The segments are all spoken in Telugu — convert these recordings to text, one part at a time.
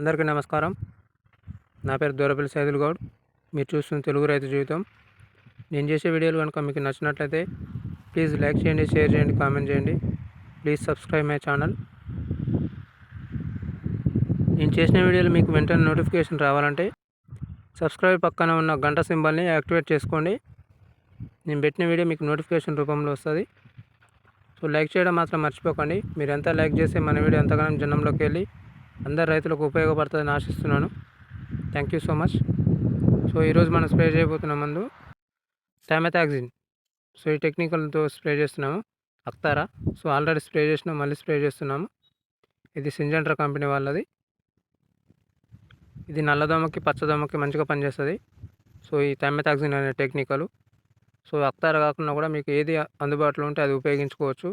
అందరికీ నమస్కారం. నా పేరు దూరపల్లి సైదుల్ గౌడ్. మీరు చూస్తున్న తెలుగు రైతు జీవితం. నేను చేసే వీడియోలు కనుక మీకు నచ్చినట్లయితే ప్లీజ్ లైక్ చేయండి షేర్ చేయండి కామెంట్ చేయండి. Please subscribe my channel. నేను చేసిన వీడియోలు మీకు వెంటనే నోటిఫికేషన్ రావాలంటే సబ్స్క్రైబ్ పక్కన ఉన్న గంట సింబల్ని యాక్టివేట్ చేసుకోండి. నేను పెట్టిన వీడియో మీకు నోటిఫికేషన్ రూపంలో వస్తుంది. సో లైక్ చేయడం మాత్రం మర్చిపోకండి. మీరు ఎంత లైక్ చేస్తే మన వీడియో ఎంతగానో జనంలోకి వెళ్ళి అందరు రైతులకు ఉపయోగపడుతుందని ఆశిస్తున్నాను. Thank you so much so ఈరోజు మనం స్ప్రే చేయబోతున్న మందు టామెథాక్సిన్ సో ఈ టెక్నికల్తో స్ప్రే చేస్తున్నాము. అక్తారా. సో ఆల్రెడీ స్ప్రే చేసినాం మళ్ళీ స్ప్రే చేస్తున్నాము. ఇది సింజెంట్రా కంపెనీ వాళ్ళది. ఇది నల్లదోమకి పచ్చదోమకి మంచిగా పనిచేస్తుంది. సో ఈ థైమెథాక్సిన్ అనే టెక్నికలు. సో అక్తారా కాకుండా కూడా మీకు ఏది అందుబాటులో ఉంటే అది ఉపయోగించుకోవచ్చు.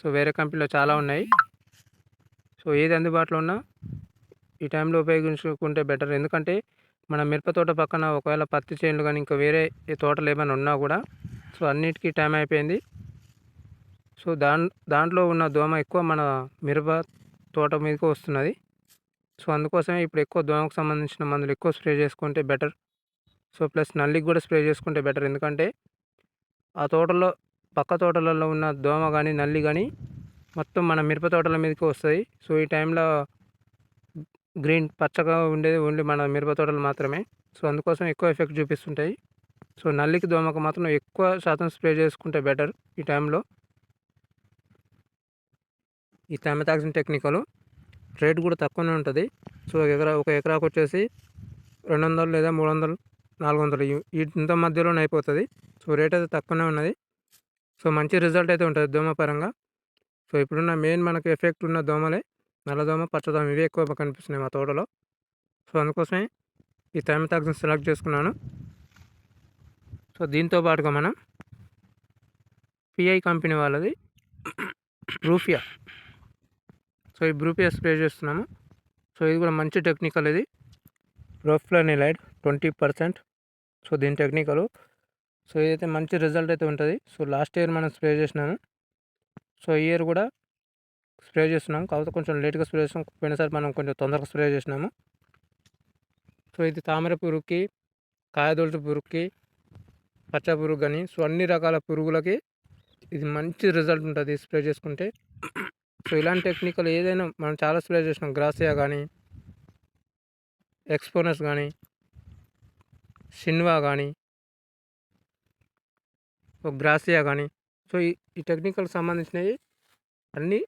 సో వేరే కంపెనీలో చాలా ఉన్నాయి. సో ఏది అందుబాటులో ఉన్నా ఈ టైంలో ఉపయోగించుకుంటే బెటర్. ఎందుకంటే మన మిరప తోట పక్కన ఒకవేళ పత్తి చేనులు కానీ ఇంకా వేరే తోటలు ఏమైనా ఉన్నా కూడా సో అన్నిటికీ టైం అయిపోయింది. సో దాన్ దాంట్లో ఉన్న దోమ ఎక్కువ మన మిరప తోట మీదకి వస్తున్నది. సో అందుకోసమే ఇప్పుడు ఎక్కువ దోమకు సంబంధించిన మందులు ఎక్కువ స్ప్రే చేసుకుంటే బెటర్. సో ప్లస్ నల్లికి కూడా స్ప్రే చేసుకుంటే బెటర్. ఎందుకంటే ఆ తోటలో పక్క తోటలలో ఉన్న దోమ కానీ నల్లి కానీ మొత్తం మన మిరప తోటల మీదకి వస్తాయి సో ఈ టైంలో గ్రీన్ పచ్చగా ఉండేది ఓన్లీ మన మిరప తోటలు మాత్రమే. సో అందుకోసం ఎక్కువ ఎఫెక్ట్ చూపిస్తుంటాయి. సో నల్లికి దోమకు మాత్రం ఎక్కువ శాతం స్ప్రే చేసుకుంటే బెటర్ ఈ టైంలో. ఈ థైమతాక్సిన్ టెక్నికలు రేట్ కూడా తక్కువనే ఉంటుంది. సో ఒక ఎకరా ఒక ఎకరాకు వచ్చేసి రెండు వందలు లేదా మూడు వందలు నాలుగు వందలు ఇంత మధ్యలోనే అయిపోతుంది. సో రేట్ అయితే తక్కువనే ఉన్నది. సో మంచి రిజల్ట్ అయితే ఉంటుంది దోమ పరంగా. సో ఇప్పుడున్న మెయిన్ మనకు ఎఫెక్ట్ ఉన్న దోమలే. నల్లదోమ పచ్చదోమ ఇవి ఎక్కువ కనిపిస్తున్నాయి మా తోటలో. సో అందుకోసమే ఈ థైమతాక్సిన్ సెలెక్ట్ చేసుకున్నాను. సో దీంతో పాటుగా మనం పిఐ కంపెనీ వాళ్ళది బ్రూఫియా. సో ఈ బ్రూఫియా స్ప్రే చేస్తున్నాము. సో ఇది కూడా మంచి టెక్నికల్ ఇది. Light twenty percent. సో దీని టెక్నికలు. సో ఇదైతే మంచి రిజల్ట్ అయితే ఉంటుంది. సో లాస్ట్ ఇయర్ మనం స్ప్రే చేసినాము. సో ఈ ఇయర్ కూడా స్ప్రే చేస్తున్నాం. కాకపోతే కొంచెం లేట్గా స్ప్రే చేస్తాం పోయినసారి మనం కొంచెం తొందరగా స్ప్రే చేసినాము. సో ఇది తామర పురుగుకి కాయదొలుచు పురుగుకి పచ్చ పురుగు కానీ సో అన్ని రకాల పురుగులకి ఇది మంచి రిజల్ట్ ఉంటుంది స్ప్రే చేసుకుంటే. సో ఇలాంటి టెక్నికల్ ఏదైనా మనం చాలా స్ప్రే చేసినాం. గ్రాసియా కానీ ఎక్స్పోనస్ కానీ షిన్వా కానీ గ్రాసియా కానీ సో ఈ ఈ టెక్నికల్ సంబంధించినవి అన్నీ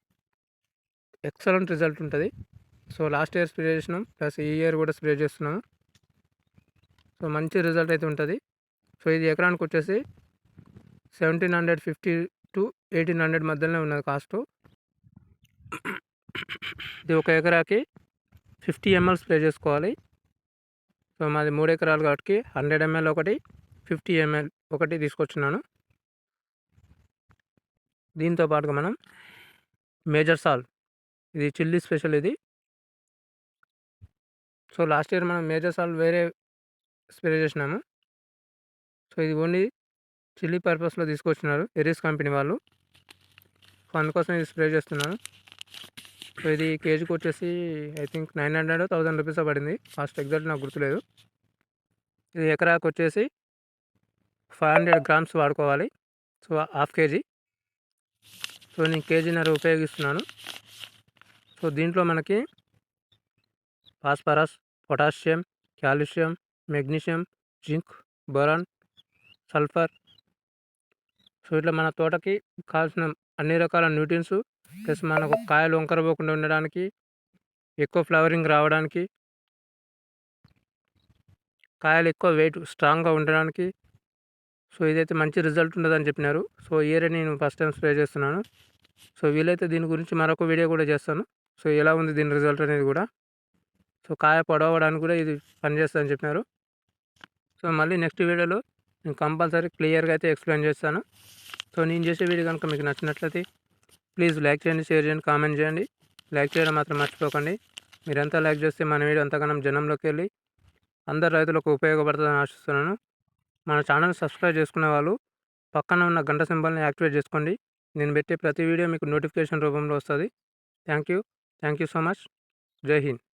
ఎక్సలెంట్ రిజల్ట్ ఉంటుంది. సో లాస్ట్ ఇయర్ స్ప్రే చేసినాం. ప్లస్ ఈ ఇయర్ కూడా స్ప్రే చేస్తున్నాము. సో మంచి రిజల్ట్ అయితే ఉంటుంది. సో ఇది ఎకరానికి వచ్చేసి seventeen hundred fifty to eighteen hundred మధ్యలోనే ఉన్నది కాస్ట్. ఇది ఒక ఎకరాకి ఫిఫ్టీ ఎంఎల్ స్ప్రే చేసుకోవాలి. సో మాది మూడు ఎకరాలు కాబట్టి హండ్రెడ్ ఎంఎల్ ఒకటి ఫిఫ్టీ ఎంఎల్ ఒకటి తీసుకొచ్చున్నాను. దీంతో పాటుగా మనం మేజర్ సాల్ ఇది చిల్లీ స్పెషల్ ఇది. సో లాస్ట్ ఇయర్ మనం మేజర్ సాల్ వేరే స్ప్రే చేసినాము. సో ఇది ఓన్లీ చిల్లీ పర్పస్లో తీసుకొచ్చినారు ఎరీస్ కంపెనీ వాళ్ళు. సో అందుకోసం ఇది స్ప్రే చేస్తున్నాను సో ఇది కేజీకి వచ్చేసి I think nine hundred thousand rupees పడింది. ఫస్ట్ ఎగ్జాక్ట్ నాకు గుర్తులేదు. ఇది ఎకరాకు వచ్చేసి ఫైవ్ హండ్రెడ్ గ్రామ్స్ వాడుకోవాలి. So half KG. సో నేను కేజీన్నర ఉపయోగిస్తున్నాను. సో దీంట్లో మనకి phosphorus potassium calcium magnesium zinc boron sulphur. So ఇట్లా మన తోటకి కావాల్సిన అన్ని రకాల న్యూట్రియన్స్ ప్లస్ మనకు కాయలు వంకరపోకుండా ఉండడానికి ఎక్కువ ఫ్లవరింగ్ రావడానికి కాయలు ఎక్కువ వెయిట్ స్ట్రాంగ్గా ఉండడానికి సో ఇదైతే మంచి రిజల్ట్ ఉండదని చెప్పినారు. సో ఇయరే నేను ఫస్ట్ టైం స్ప్రే చేస్తున్నాను. సో వీలైతే దీని గురించి మరొక వీడియో కూడా చేస్తాను. సో ఎలా ఉంది దీని రిజల్ట్ అనేది కూడా. సో కాయ పొడవడానికి కూడా ఇది పనిచేస్తుందని చెప్పినారు. సో మళ్ళీ నెక్స్ట్ వీడియోలో నేను కంపల్సరీ క్లియర్గా అయితే ఎక్స్ప్లెయిన్ చేస్తాను. సో నేను చేసే వీడియో కనుక మీకు నచ్చినట్లయితే ప్లీజ్ లైక్ చేయండి షేర్ చేయండి కామెంట్ చేయండి. లైక్ చేయడం మాత్రం మర్చిపోకండి. మీరంతా లైక్ చేస్తే మన వీడియో అంతగానం జనంలోకి వెళ్ళి అందరు రైతులకు ఉపయోగపడుతుందని ఆశిస్తున్నాను. మన ఛానల్ సబ్స్క్రైబ్ చేసుకునే వాళ్ళు పక్కన ఉన్న గంట సింబల్ని యాక్టివేట్ చేసుకోండి. నేను పెట్టే ప్రతి వీడియో మీకు నోటిఫికేషన్ రూపంలో వస్తుంది. Thank you thank you so much. జై హింద్.